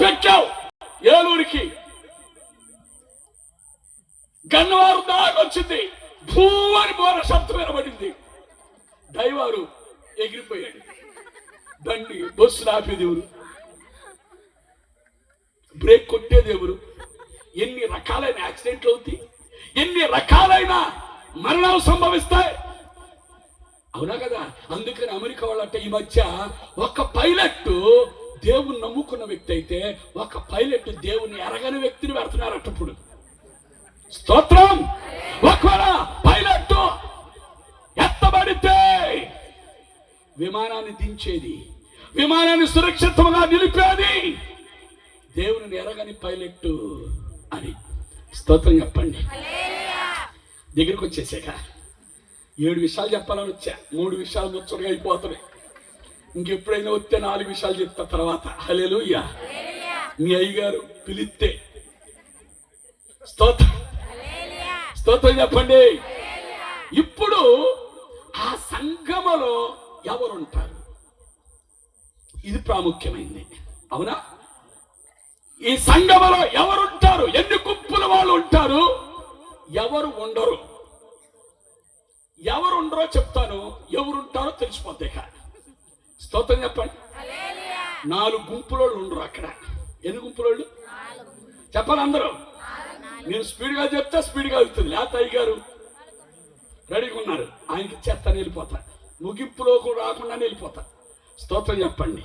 పెట్టావు ఏలూరికి. గన్నవారు దాకొచ్చింది భూ అని బోర శబ్దం వినబడింది. డ్రైవరు ఎగిరిపోయాడు. బండి బస్సు ఆపేది బ్రేక్ కొట్టేది ఎన్ని రకాలైన యాక్సిడెంట్లు అవుతాయి? ఎన్ని రకాలైన మరణాలు సంభవిస్తాయి? అవునా కదా? అందుకని అమెరికా వాళ్ళంటే ఈ మధ్య ఒక పైలట్ దేవుని నమ్ముకున్న వ్యక్తి అయితే ఒక పైలట్ దేవుని ఎరగని వ్యక్తిని పెడుతున్నారట ఇప్పుడు స్తోత్రం! ఒకవేళ పైలట్ ఎత్తబడితే విమానాన్ని దించేది విమానాన్ని సురక్షితంగా నిలిపేది దేవుని ఎరగని పైలట్ అని. స్తోత్రం చెప్పండి. దగ్గరికి వచ్చేసాక ఏడు విషయాలు చెప్పాలని వచ్చా. మూడు విషయాలు ముచ్చటగా అయిపోతున్నాయి. ఇంకెప్పుడైనా వస్తే నాలుగు విషయాలు చెప్తా తర్వాత. హలేలుయ్యా మీ అయ్యగారు పిలిస్తే. స్తోత్రం. స్తోత్రం చెప్పండి. ఇప్పుడు ఆ సంగమలో ఎవరుంటారు? ఇది ప్రాముఖ్యమైంది. అవునా? ఈ సంగమలో ఎవరుంటారు? ఎన్ని గుంపుల వాళ్ళు ఉంటారు? ఎవరు ఉండరు? ఎవరు ఉండరో చెప్తాను. ఎవరుంటారో తెలిసిపోతే కానీ స్తోత్రం చెప్పండి. నాలుగు గుంపులోళ్ళు ఉండరు అక్కడ. ఎన్ని గుంపులోళ్ళు? చెప్పాలి అందరూ. నేను స్పీడ్గా చెప్తే స్పీడ్గా అవుతుంది లేకపోతే అయ్యగారు రెడీగా ఉన్నారు. ఆయనకి చెత్త వెళ్ళిపోతా ముగింపులో కూడా రాకుండా వెళ్ళిపోతా స్తోత్రం చెప్పండి.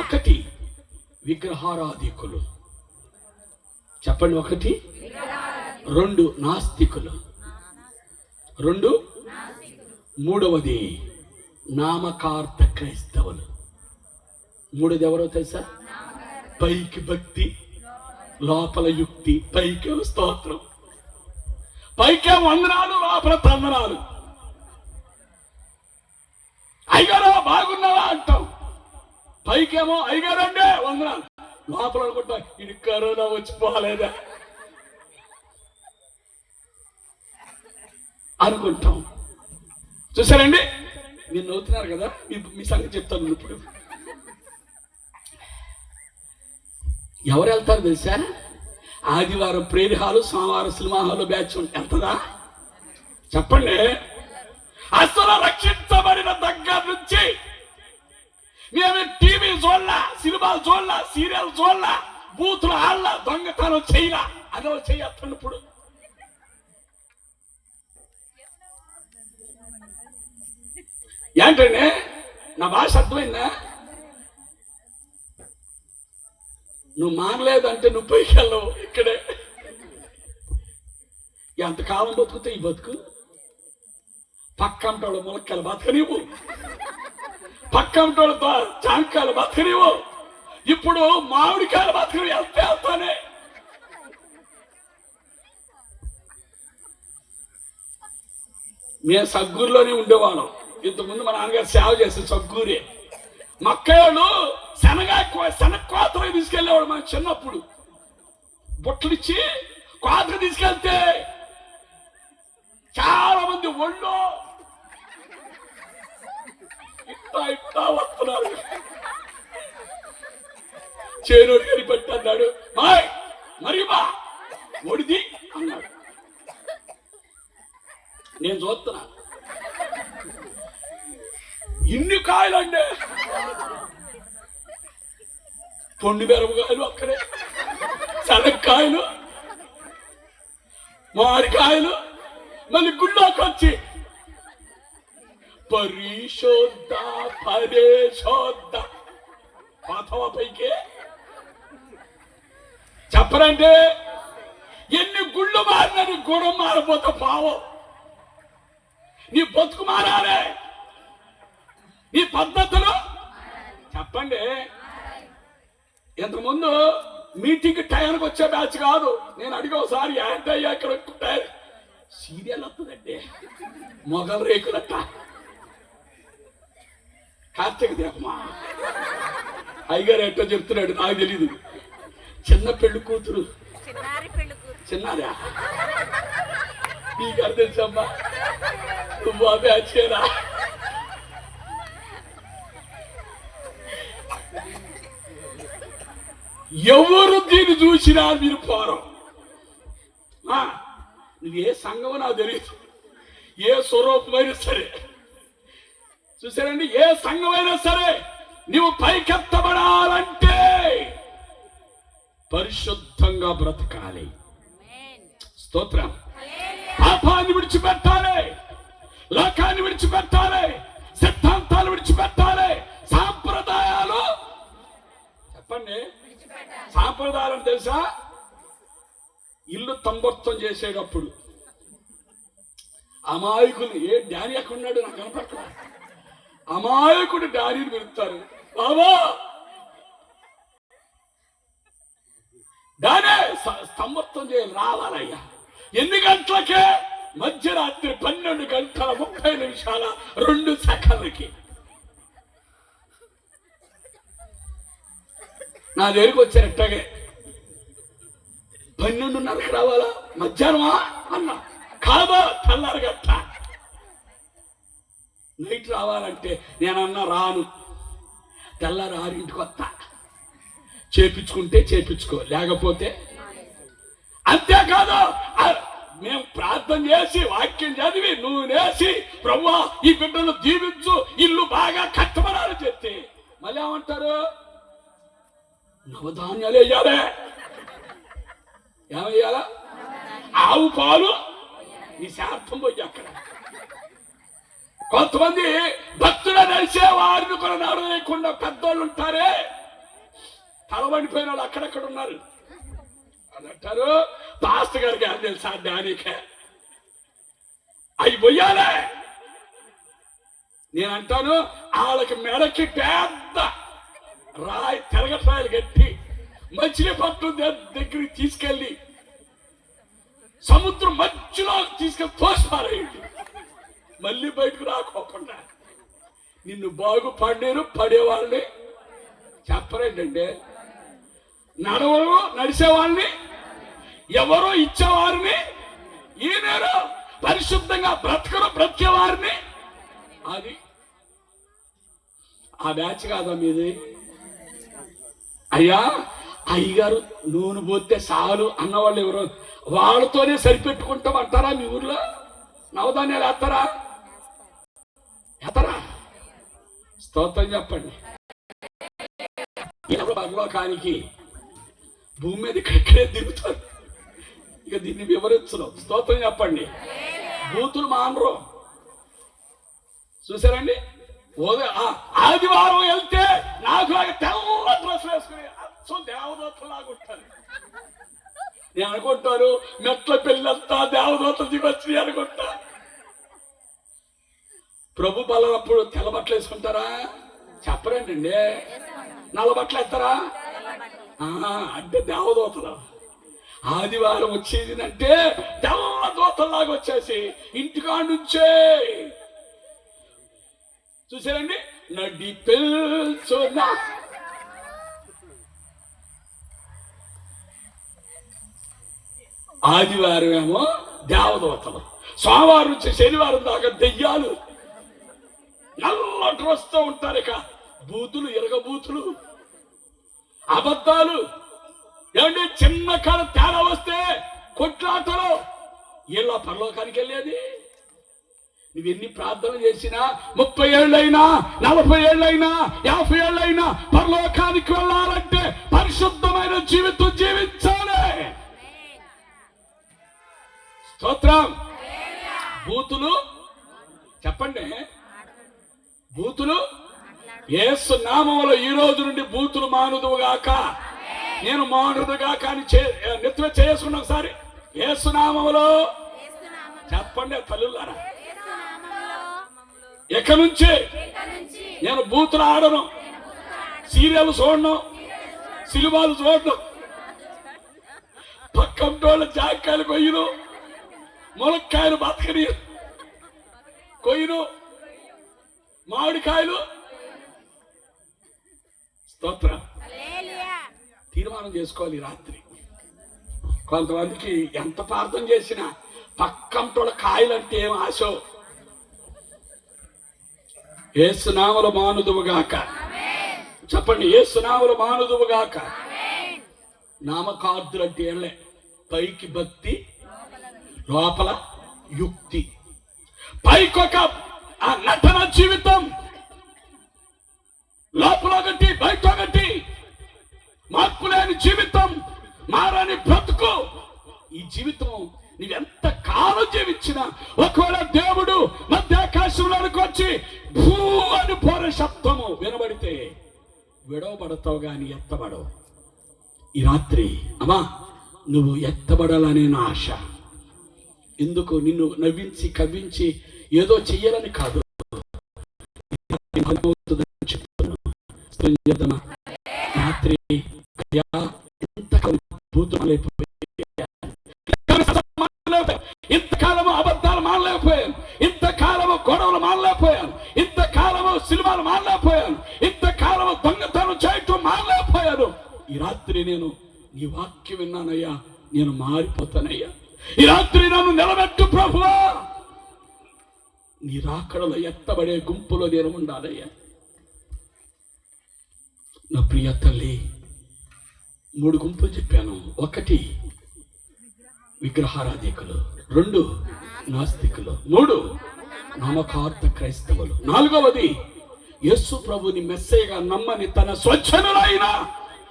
ఒకటి విగ్రహారాధికులు. చెప్పండి ఒకటి. రెండు నాస్తికులు. రెండు మూడవది నామకార్థ క్రైస్తవులు మూడోది ఎవరో తెలుసా? పైకి భక్తి లోపల యుక్తి పైకి స్తోత్రం. పైకే వందనాలు లోపల తందనాలు. అయ్యారా బాగున్నావా అంటాం. పైకేమో అయ్యారండే వందనాలు. లోపల అనుకుంటా ఇది కరోనా వచ్చిపోలేదా అనుకుంటాం. చూసారండి మీరు నవ్వుతున్నారు కదా మీ మీ సంగతి చెప్తాను ఇప్పుడు. ఎవరు వెళ్తారు తెలుసా? ఆదివారం ప్రేర్ హాలు సోమవారం సినిమా హాలు బ్యాచ్ వెళ్తుందా? చెప్పండి. అసలు రక్షించబడిన దగ్గర నుంచి మేము టీవీ చూడలా సినిమాలు చూడలా సీరియల్ చూడలా బూతులు ఆడలా దొంగతనం చేయలా. అదో చెయ్యొస్తాను ఇప్పుడు ఏంటండి? నా భాష అర్థమైందా? నువ్వు మానలేదంటే నువ్వు పైకి వెళ్ళవు ఇక్కడే. ఎంతకాలం బతుకుతే ఈ బతుకు? పక్కంటోళ్ళ ములక్కలు బతకనివ్వు. పక్కంటోళ్ళ చాంకాలు బతకనివ్వు. ఇప్పుడు మామిడికాయలు బతకని వెళ్తే వెళ్తానే. మేము సగ్గూరులోనే ఉండేవాళ్ళం. ఇంతకుముందు మా నాన్నగారు సేవ చేస్తే సగ్గూరే మక్కయోళ్ళు శనగ శనగ కోతలకు తీసుకెళ్ళేవాడు మన చిన్నప్పుడు. బొట్లు ఇచ్చి కోతకు తీసుకెళ్తే చాలా మంది ఒళ్ళు ఇట్టా ఇట్టా వస్తున్నారు. చేనోడు గారి పెట్టి అన్నాడు మాయ్ మరి బా ఒడిది అన్నాడు. నేను చూస్తున్నాను ఇన్ని కాయలండి. తొండి మిరపకాయలు అక్కడే. శనక్కాయలు మామిడికాయలు మళ్ళీ గుళ్ళోకి వచ్చి. పరిశోద్ధ పరిశోద్ధ పాతవా పైకి? చెప్పరంటే ఎన్ని గుళ్ళు మారినని గుణం మారిపోతే పావం నీ బతుకు మారాలే. నీ పద్ధతులు? చెప్పండి. ఇంతకుముందు మీటింగ్ టైంకి వచ్చే బ్యాచ్ కాదు. నేను అడిగా ఒకసారి యాంటీ అయ్యా ఇక్కడ ఎక్కుంటాయి సీరియల్ వస్తుందండి. మొగల రేకులట్ట. కార్తీక దీపమా? అయ్యగారు ఎట్టో చెప్తున్నాడు నాకు తెలీదు. చిన్న పెళ్ళి కూతురు. చిన్నారి నీకు అర్థం తెలుసమ్మా? నువ్వు ఆ బ్యాచేరా ఎవరు దీన్ని చూసినా మీరు పోరం. ఆ, నువ్వు ఏ సంఘమో నాకు తెలియదు ఏ స్వరూపమైనా సరే. చూసారండి? ఏ సంఘమైనా సరే నువ్వు పైకెత్తబడాలంటే పరిశుద్ధంగా బ్రతకాలి. స్తోత్రం. పాపాన్ని విడిచిపెట్టాలి. లోకాన్ని విడిచిపెట్టాలి. సిద్ధాంతాలు విడిచిపెట్టాలి. సాంప్రదాయాలు. చెప్పండి. సాంప్రదాయం తెలుసా? ఇల్లు తంబత్వం చేసేటప్పుడు. అమాయకులు ఏ డాడీ ఎక్కడ ఉన్నాడు? నాకు కనపడక అమాయకుడు డాడీని పిలుస్తారు. బాబా! డాడే స్తంభత్వం చేయాలి రావాలయ్యా. ఎన్ని గంటలకే? మధ్యరాత్రి పన్నెండు గంటల ముప్పై నిమిషాల రెండు సెకండ్లకి. నా దగ్గరికి వచ్చారు ఎట్టాగే పన్నెండున్నరకు రావాలా? మధ్యాహ్నమా? అన్న. కాదా తెల్లారి గట్ట నైట్ రావాలంటే నేనన్నా రాను. తెల్లారు ఆరింటికి వస్తా చేపించుకుంటే చేపించుకో. లేకపోతే అంతేకాదు. మేము ప్రార్థన చేసి వాక్యం చదివి నువ్వు నేసి ప్రభు ఈ బిడ్డను దీవించు ఇల్లు బాగా కట్టబడాలని చెప్తే. మళ్ళీ ఏమంటారు నవధాన్యాలు వేయాలి ఏమయ్యాలా ఆవు పాలు నీ శార్థం పోయి అక్కడ. కొంతమంది భక్తుల నడిచే వారిని కూడా నడవలేకుండా పెద్దోళ్ళు ఉంటారే. తలబడిపోయిన వాళ్ళు అక్కడక్కడ ఉన్నారు. అని అంటారు పాస్టర్ గారికి ఏం తెలుసా దానికే అవి పోయాలే. నేను అంటాను వాళ్ళకి మెడకి పెద్ద రాయి తెరగట్రాయలు కట్టి మచిలీపట్నం ద- దగ్గరికి తీసుకెళ్ళి సముద్రం మధ్యలో తీసుకెళ్ళి తోసిపారేయండి. మళ్ళీ బయటకు రాకోకుండా. నిన్ను బాగుపడేరు పడేవాళ్ళని చెప్పరేంటండి. నడవరు నడిచేవాళ్ళని ఎవరో ఇచ్చేవారిని ఈయనరు పరిశుద్ధంగా బ్రతకరు బ్రతికేవారిని అది ఆ బ్యాచ్ కాదా మీది? అయ్యా అయ్యగారు నూనె పోతే సాలు అన్నవాళ్ళు ఎవరు. వాళ్ళతోనే సరిపెట్టుకుంటాం అంటారా మీ ఊర్లో? నవధాన్యాలు వేస్తారా? వేస్తారా? స్తోత్రం చెప్పండి. పరలోకానికి భూమి మీద ఇక్కడే దిగుతారు ఇక దీన్ని వివరించడం స్తోత్రం చెప్పండి. బూతులు మానరు. చూసారండి? ఓదే ఆదివారం వెళ్తే నాకు తెల్ల డ్రెస్ దేవదూతలాగా నేను అనుకుంటాను మెట్ల పెళ్ళంతా దేవదూతలు దిగొచ్చి అనుకుంటా. ప్రభు బలప్పుడు తెల్ల బట్టలు వేసుకుంటారా? చెప్పరండి నల్ల బట్టలు వేస్తారా? ఆ, అంటే దేవదూతలు. ఆదివారం వచ్చేది అంటే తెల్ల దూతల్లాగా వచ్చేసి ఇంటికాడ నుంచే. చూసారండి నడి పెల్చునా ఆదివారం ఏమో దేవదూతలు. సోమవారం నుంచి శనివారం దాకా దెయ్యాలు. నల్ల వస్తూ ఉంటారు ఇక. బూతులు ఇరగబూతులు అబద్ధాలు. ఏమంటే చిన్న కాడ తేడా వస్తే కొట్లాటలు. వీళ్ళ పరలోకానికి వెళ్ళేది. నువ్వు ఎన్ని ప్రార్థన చేసినా ముప్పై ఏళ్ళైనా నలభై ఏళ్ళైనా యాభై ఏళ్ళైనా పరలోకానికి వెళ్ళాలంటే పరిశుద్ధమైన జీవితం జీవించాలి. స్తోత్రం. బూతులు చెప్పండి. బూతులు ఏసు నామములో ఈ రోజు నుండి బూతులు మానుదువుగాక. నేను మానుదుగాక అని చే- చేసుకున్న ఒకసారి. ఏసు నామంలో చెప్పండి తల్లులారా. ఇక నుంచి? నేను బూతులు ఆడను. సీరియల్ చూడను. సినిమాలు చూడను. పక్కంటోళ్ళ జాకాయలు కొయ్యను ములక్కాయలు బతకని. కొయ్యను మామిడికాయలు. స్తోత్రం. తీర్మానం చేసుకోవాలి రాత్రి. కొంతమందికి ఎంత ప్రార్థన చేసినా పక్కంటోళ్ళ కాయలు అంటే ఏం ఆశో? ఏసునామల మానుదువుగాక చెప్పండి ఏసునామల మానుదువుగాక నామకార్థులు అంటే ఏళ్ళే పైకి భక్తి లోపల యుక్తి. పైకొక ఆ నటన జీవితం. లోపల ఒకటి బయట ఒకటి మార్పు లేని జీవితం మారని బ్రతుకు. ఈ జీవితం నువ్వెంత కాలం జీవించినా ఒకవేళ దేవుడు మధ్యాకాశంలోనికి వచ్చి భూ అని పోరే శబ్దము వినబడితే విడవబడతావు గాని ఎత్తబడవు. ఈ రాత్రి అమ్మా నువ్వు ఎత్తబడాలనే నా ఆశ. ఎందుకు నిన్ను నవ్వించి కవ్వించి ఏదో చెయ్యాలని కాదు. రాత్రి అయ్యా ఇంతకాలం ఇంతకాలము అబద్ధాలు మానలేకపోయాను. ఇంతకాలము గొడవలు మానలేకపోయాను. ఇంతకాలము సినిమాలు మానలేకపోయాను. ఇంతకాలము దొంగతనం చేయటం మానలేకపోయాను. ఈ రాత్రి నేను నీ వాక్యం విన్నానయ్యా. నేను మారిపోతానయ్యా. ఈ రాత్రి నన్ను నిలబెట్టు ప్రభువా. నీ రాకడలో ఎత్తబడే గుంపులో నేను ఉండాలయ్యా. నా ప్రియ తల్లి మూడు గుంపులు చెప్పాను. ఒకటి విగ్రహారాధికులు రెండు నాస్తికులు మూడు నామకార్థ క్రైస్తవులు. నాలుగవది యస్సు ప్రభుని మెస్సేగా నమ్మని తన స్వచ్ఛనులైన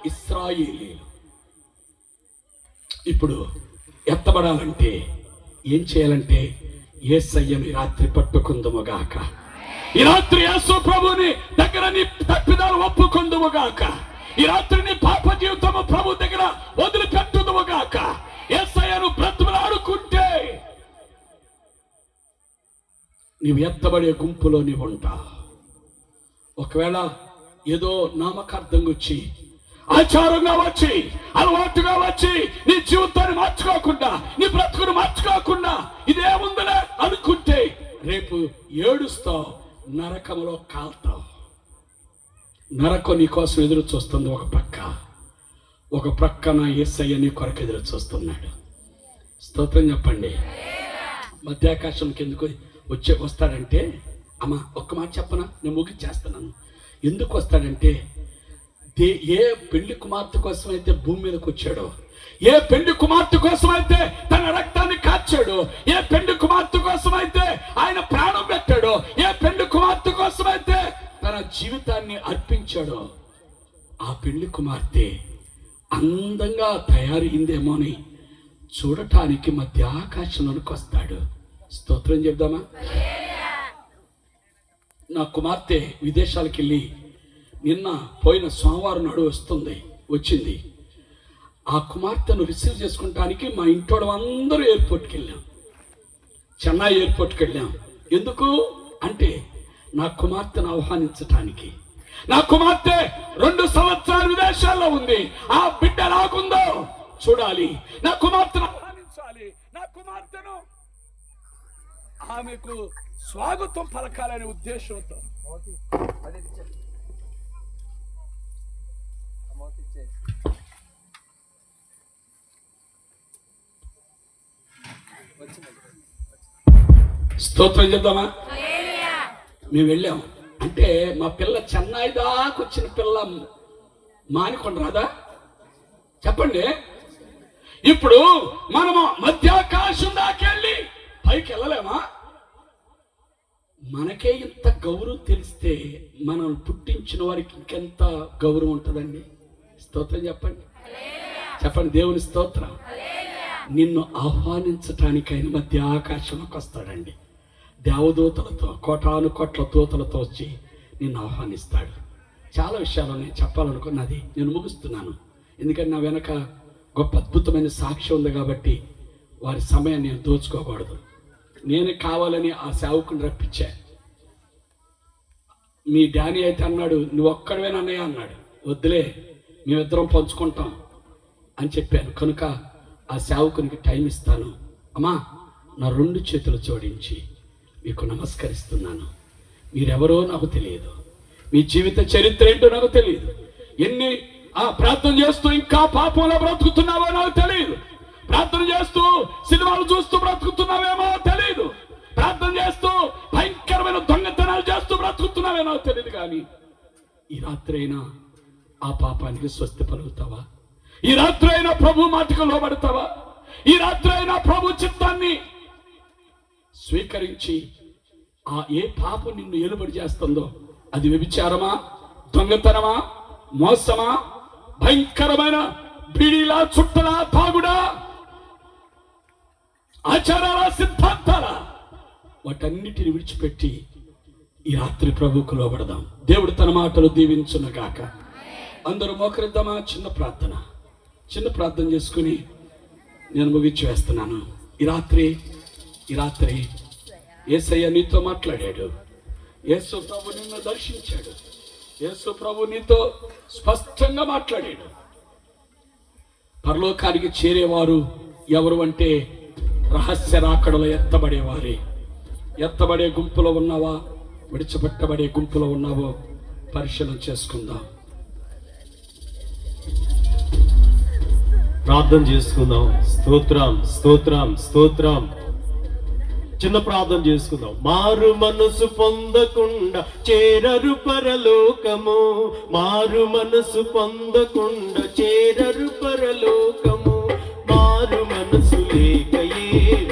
ఇస్రాయేలీలు. ఇప్పుడు ఎత్తబడాలంటే ఏం చేయాలంటే ఏ ఈ రాత్రి పట్టుకుందుముగాక. ఈ రాత్రి యేసు ప్రభుని దగ్గర నీ తప్పిదాలు ఒప్పుకుందుముగాక. ఈ రాత్రి నీ పాప జీవితము ప్రభు దగ్గర వదిలిపెట్టుదుముగాక. ఏసయ్యను బ్రతుకులాడుకుంటే నీవు ఎత్తబడే గుంపులో నీవు ఉంటావు ఒకవేళ ఏదో నామకార్థంగా వచ్చి ఆచారంగా వచ్చి అలవాటుగా వచ్చి నీ జీవితాన్ని మార్చుకోకుండా నీ బ్రతుకును మార్చుకోకుండా ఇదేముందలే అనుకుంటే రేపు ఏడుస్తావు నరకంలో కాల్తావు. నరకం నీ కోసం ఎదురు చూస్తుంది ఒక పక్క. ఒక ప్రక్కన ఎస్ఐ నీ కొరకు ఎదురు చూస్తున్నాడు. స్తోత్రం చెప్పండి. మధ్యాకాశం కిందకు వచ్చే వస్తాడంటే అమ్మ ఒక్క మాట చెప్పనా? నేను ముగించేస్తున్నాను. ఎందుకు వస్తాడంటే ఏ పెళ్ళి కుమార్తె కోసం అయితే భూమి మీదకి వచ్చాడో ఏ పెళ్ళి కుమార్తె కోసం అయితే తన రక్తాన్ని కాచాడు ఏ పెళ్ళి కుమార్తె కోసం అయితే ఆయన ప్రాణం పెట్టాడో ఏ పెళ్ళి కుమార్తె కోసం అయితే తన జీవితాన్ని అర్పించాడో ఆ పెళ్ళి కుమార్తె అందంగా తయారైందేమో అని చూడటానికి మధ్య ఆకాశంలోనికి వస్తాడు స్తోత్రం చెప్దామా? నా కుమార్తె విదేశాలకు వెళ్ళి నిన్న పోయిన సోమవారం నాడు వస్తుంది వచ్చింది. ఆ కుమార్తెను రిసీవ్ చేసుకుంటానికి మా ఇంటోడు అందరూ ఎయిర్పోర్ట్కి వెళ్ళాం చెన్నై ఎయిర్పోర్ట్కి వెళ్ళాం ఎందుకు? అంటే నా కుమార్తెను ఆహ్వానించటానికి. నా కుమార్తె రెండు సంవత్సరాలు విదేశాల్లో ఉంది. ఆ బిడ్డ ఎలాగుందో చూడాలి. నా కుమార్తెను ఆహ్వానించాలి. నా కుమార్తెను ఆమెకు స్వాగతం పలకాలనే ఉద్దేశంతో. స్తోత్రం చెప్దామా? మేము వెళ్ళాం. అంటే మా పిల్ల చెన్నై దాకా వచ్చిన పిల్ల మానికొండ రాదా? చెప్పండి. ఇప్పుడు మనము మధ్యాకాశం దాకెళ్ళి పైకి వెళ్ళలేమా? మనకే ఇంత గౌరవం తెలిస్తే మనం పుట్టించిన వారికి ఇంకెంత గౌరవం ఉంటుందండి? స్తోత్రం చెప్పండి. చెప్పండి దేవుని స్తోత్రం. నిన్ను ఆహ్వానించటానికి ఆయన మధ్య ఆకాశంలోకి వస్తాడండి. దేవదూతలతో కోటాను కోట్ల దూతలతో వచ్చి నిన్ను ఆహ్వానిస్తాడు. చాలా విషయాలు నేను చెప్పాలనుకున్నది నేను ముగిస్తున్నాను. ఎందుకంటే నా వెనక గొప్ప అద్భుతమైన సాక్షి ఉంది కాబట్టి వారి సమయాన్ని నేను దోచుకోకూడదు. నేను కావాలని ఆ సేవకుని రప్పించా. మీ డానీ అయితే అన్నాడు నువ్వు ఒక్కడవేనన్నయ్య అన్నాడు. వద్దులే మేమిద్దరం పంచుకుంటాం అని చెప్పాను. కనుక ఆ సేవకునికి టైం ఇస్తాను. అమ్మా నా రెండు చేతులు జోడించి మీకు నమస్కరిస్తున్నాను. మీరెవరో నాకు తెలియదు. మీ జీవిత చరిత్ర ఏంటో నాకు తెలియదు. ఎన్ని ఆ ప్రార్థన చేస్తూ ఇంకా పాపంలో బ్రతుకుతున్నావో నాకు తెలియదు. ప్రార్థన చేస్తూ సినిమాలు చూస్తూ బ్రతుకుతున్నావేమో తెలియదు. ప్రార్థన చేస్తూ భయంకరమైన దొంగతనాలు చేస్తూ బ్రతుకుతున్నావేమో తెలియదు కానీ ఈ రాత్రి అయినా ఆ పాపానికి స్వస్తి పలుకుతావా ఈ రాత్రి అయినా ప్రభు మాటకు లోబడతావా? ఈ రాత్రి అయినా ప్రభు చిత్తాన్ని స్వీకరించి ఆ ఏ పాపం నిన్ను ఏలుబడి చేస్తుందో అది వ్యభిచారమా? దొంగతనమా? మోసమా? భయంకరమైన బిడిలా చుట్టలా తాగుడా ఆచారాల సిద్ధాంతాల వాటన్నిటిని విడిచిపెట్టి ఈ రాత్రి ప్రభుకు లోబడదాం. దేవుడు తన మాటలు దీవించునగాక అందరూ మోకరిద్దామా? చిన్న ప్రార్థన. చిన్న ప్రార్థన చేసుకుని నేను ముగించి వేస్తున్నాను. ఈ రాత్రి ఈ రాత్రి ఏసయ్య నీతో మాట్లాడాడు. యేసు ప్రభు నిన్ను దర్శించాడు. యేసు ప్రభు నీతో స్పష్టంగా మాట్లాడాడు. పరలోకానికి చేరేవారు ఎవరు అంటే రహస్య రాకడలో ఎత్తబడేవారే. ఎత్తబడే గుంపులో ఉన్నావా? విడిచిపెట్టబడే గుంపులో ఉన్నావో? పరిశీలన చేసుకుందాం. ప్రార్థన చేసుకుందాం. స్తోత్రం స్తోత్రం స్తోత్రం. చిన్న ప్రార్థన చేసుకుందాం. మారు మనసు పొందకుండా చేరరు పరలోకము. మారు మనసు పొందకుండా చేరరు పరలోకము. మారు మనసు లేకయే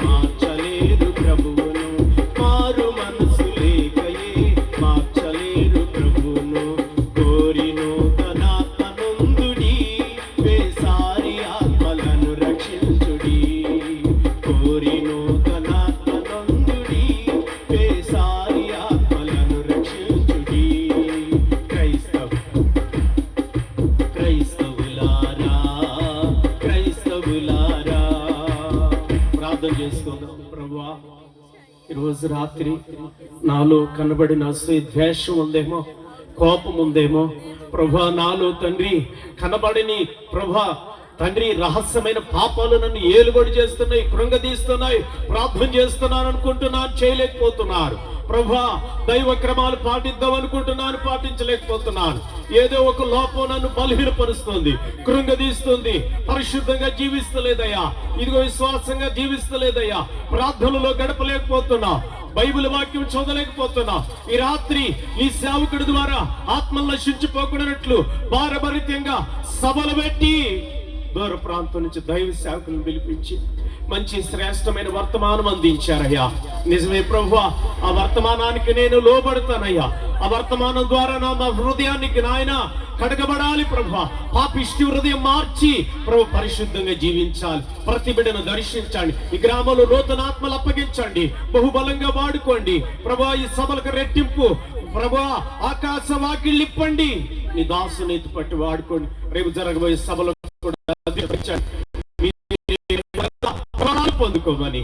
ఈరోజు రాత్రి నాలో కనబడిన అసూయ ద్వేషం ఉందేమో కోపం ఉందేమో ప్రభా నాలో తండ్రి కనబడిని ప్రభా తండ్రి రహస్యమైన పాపాలు నన్ను ఏలుబడి చేస్తున్నాయి కృంగదీస్తున్నాయి ప్రార్థన చేస్తున్నాను అనుకుంటున్నాను చేయలేకపోతున్నారు ప్రభా దైవ క్రమాలు పాటిద్దాం అనుకుంటున్నాను పాటించలేకపోతున్నాను. ఏదో ఒక లోపం నన్ను బలహీనపరుస్తుంది కృంగదీస్తుంది పరిశుద్ధంగా జీవిస్తలేదయ్యా. ఇదిగో విశ్వాసంగా జీవిస్తలేదయ్యా. ప్రార్థనలో గడపలేకపోతున్నా బైబిల్ వాక్యం చదవలేకపోతున్నా. ఈ రాత్రి ఈ సేవకుడి ద్వారా ఆత్మలు నశించిపోకూడనట్లు భారభరితంగా సభలు పెట్టి దూర ప్రాంతం నుంచి దైవ సేవకులను పిలిపించి మంచి శ్రేష్టమైన వర్తమానం అందించారయ్యా. నిజమే ప్రభు ఆ వర్తమానానికి నేను లోబడతానయ్యా. ఆ వర్తమానం ద్వారా నా హృదయానికి నాయన కడగబడాలి ప్రభు పాపిష్టి హృదయం మార్చి ప్రభు పరిశుద్ధంగా జీవించాలి. ప్రతి బిడ్డను దర్శించండి. ఈ గ్రామంలో నూతన ఆత్మలు అప్పగించండి. బహుబలంగా వాడుకోండి. ప్రభా ఈ సభలకు రెట్టింపు. ప్రభా ఆకాశ వాకిళ్ళిప్పండి నీ దాసుని ఎత్తి పట్టి వాడుకోండి. రేపు జరగబోయే సభలో ప్రాణాలు పొందుకోమని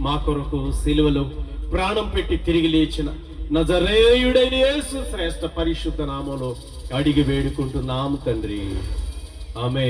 మా కొరకు సిలువలో ప్రాణం పెట్టి తిరిగి లేచిన నజరేయుడైన యేసు శ్రేష్ఠ పరిశుద్ధ నామంలో అడిగి వేడుకుంటున్నాము తండ్రి. ఆమె